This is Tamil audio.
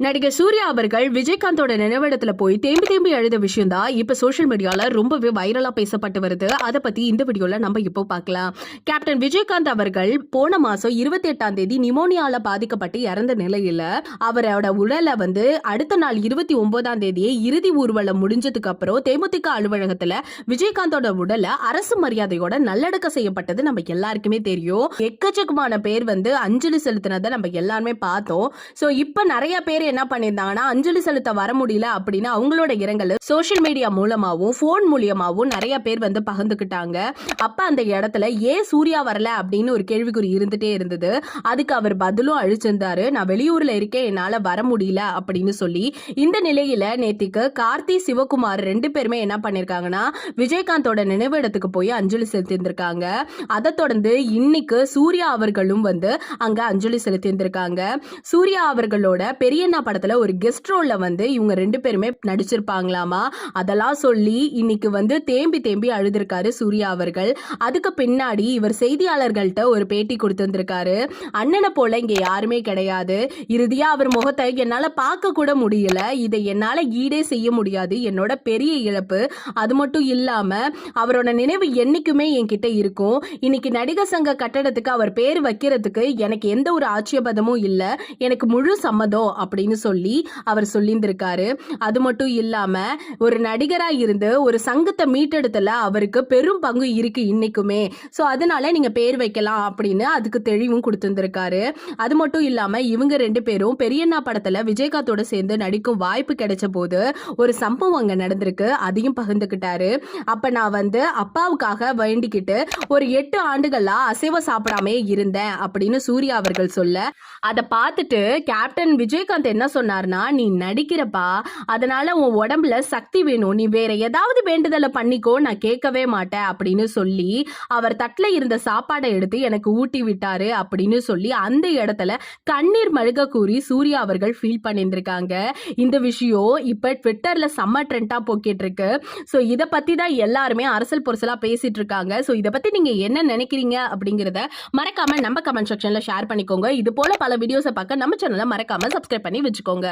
நடிகர் சூர்யா அவர்கள் விஜயகாந்தோட நினைவிடத்துல போய் தேம்பி தேம்பி எழுத விஷயம் தான் இப்ப சோஷியல் மீடியால ரொம்பவே வைரலா பேசப்பட்டு வருது. அதை பத்தி இந்த வீடியோல நம்ம இப்போ பார்க்கலாம். கேப்டன் விஜயகாந்த் அவர்கள் போன மாசம் இருபத்தி எட்டாம் தேதி நிமோனியால பாதிக்கப்பட்டு இறந்த நிலையில அவரோட உடலை வந்து அடுத்த நாள் இருபத்தி ஒன்பதாம் தேதியே இறுதி ஊர்வலம் முடிஞ்சதுக்கு அப்புறம் தேமுதிக அலுவலகத்துல விஜயகாந்தோட உடலை அரசு மரியாதையோட நல்லடக்கம் செய்யப்பட்டது நம்ம எல்லாருக்குமே தெரியும். எக்கச்சக்கமான பேர் வந்து அஞ்சலி செலுத்தினதை நம்ம எல்லாருமே பார்த்தோம். சோ இப்ப நிறைய பேர் என்ன பண்ணியிருந்தாங்கன்னா அஞ்சலி செலுத்த வர முடியல அப்படின்னு அவங்களோட இரங்கல் சோசியல் மீடியா மூலமாவும் ஃபோன் மூலியமாகவும் நிறைய பேர் வந்து பகிர்ந்துக்கிட்டாங்க. அப்ப அந்த இடத்துல ஏன் சூர்யா வரல? அப்படின்னு ஒரு கேள்விக்குறி இருந்துட்டே இருந்தது. அதுக்கு அவர் பதிலும் அழிச்சிருந்தாரு. நான் வெளியூர்ல இருக்கேன். என்னால வர முடியல. அப்படின்னு சொல்லி இந்த நிலையில நேத்திக்கு கார்த்தி சிவகுமார் ரெண்டு பேருமே என்ன பண்ணிருக்காங்கன்னா விஜயகாந்தோட நினைவிடத்துக்கு போய் அஞ்சலி செலுத்தியிருந்திருக்காங்க. அதை தொடர்ந்து இன்னைக்கு சூர்யா அவர்களும் வந்து அங்க அஞ்சலி செலுத்தியிருந்திருக்காங்க. சூர்யா அவர்களோட பெரிய பெரியண்ணா படத்துல ஒரு கெஸ்ட் ரோல்ல வந்து இவங்க ரெண்டு பேருமே நடிச்சிருப்பாங்களாமா? அதெல்லாம் சொல்லி இன்னைக்கு வந்து தேம்பி தேம்பி அழுதுருக்காரு சூர்யா அவர்கள். அதுக்கு பின்னாடி இவர் செய்தியாளர்கள்ட்ட ஒரு பேட்டி கொடுத்திருந்திருக்காரு அண்ணனை போல இங்க யாருமே கிடையாது. இறுதியா அவர் முகத்தை என்னால பார்க்க கூட முடியல. இதை என்னால ஈடே செய்ய முடியாது. என்னோட பெரிய இழப்பு. அது மட்டும் இல்லாம அவரோட நினைவு என்னைக்குமே என்கிட்ட இருக்கும். இன்னைக்கு நடிகர் சங்க கட்டடத்துக்கு அவர் பேர் வைக்கிறதுக்கு எனக்கு எந்த ஒரு ஆட்சேபதமும் இல்ல. எனக்கு முழு சம்மதம் அப்படின்னு சொல்லி அவர் சொல்லியிருந்திருக்காரு. அது மட்டும் இல்லாம ஒரு நடிகரா இருந்து ஒரு சங்கத்தை மீட்டெடுத்துல அவருக்கு பெரும் பங்கு இருக்கு இன்னைக்குமே. ஸோ அதனால நீங்க பேர் வைக்கலாம் அப்படின்னு அதுக்கு தெளிவும் கொடுத்துருந்துருக்காரு. அது மட்டும் இல்லாம இவங்க ரெண்டு பேரும் பெரியண்ணா படத்துல விஜயகாந்தோட சேர்ந்து நடிக்கும் வாய்ப்பு கிடைச்ச போது ஒரு சம்பவம் அங்க நடந்திருக்கு. அதையும் பகிர்ந்துக்கிட்டாரு. அப்ப நான் வந்து அப்பாவுக்காக வேண்டிக்கிட்டு ஒரு எட்டு ஆண்டுகளா அசைவம் சாப்பிடாமே இருந்தேன் அப்படின்னு சூர்யா அவர்கள் சொல்ல அதை பார்த்துட்டு கேப்டன் விஜயகாந்த் என்ன சொன்னார்னா நீ நடிக்கிறப்பா அதனால உன் உடம்புல சக்தி வேணும். நீ வேற ஏதாவது வேண்டுதலை பண்ணிக்கோ நான் கேட்கவே மாட்டேன் அப்படின்னு சொல்லி அவர் தட்டில் இருந்த சாப்பாடை எடுத்து எனக்கு ஊட்டி விட்டாரு அப்படின்னு சொல்லி அந்த இடத்துல கண்ணீர் மழுக கூறி சூர்யா அவர்கள் ஃபீல் பண்ணியிருந்திருக்காங்க. இந்த விஷயம் இப்போ ட்விட்டரில் செம்ம ட்ரெண்டாக போக்கிட்டு இருக்கு ஸோ இதை பற்றி தான் எல்லாருமே அரசல் பொருசலாக பேசிட்டு இருக்காங்க. ஸோ இதை பற்றி நீங்கள் என்ன நினைக்கிறீங்க அப்படிங்கிறத மறக்காம நம்ம கமெண்ட் செக்ஷனில் ஷேர் பண்ணிக்கோங்க. இது போல பல வீடியோஸை பார்க்க நம்ம சேனலை மறக்காம சப்ஸ்கிரைப் பண்ணி வச்சுக்கோங்க.